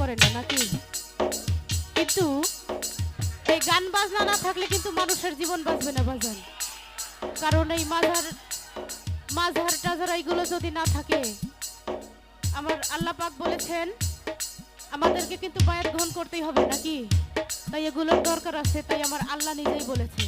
করে না, নাকি? কিন্তু এই গান বাজনা না থাকলে কিন্তু মানুষের জীবন বাঁচবে না, বাজান। কারণ এই মাঝার মাঝার টাজার এইগুলো যদি না থাকে, আমার আল্লাহ পাক বলেছেন, আমাদেরকে কিন্তু বায়াত গ্রহণ করতেই হবে, নাকি? তাই এগুলোর দরকার আছে, তাই আমার আল্লাহ নিজেই বলেছে।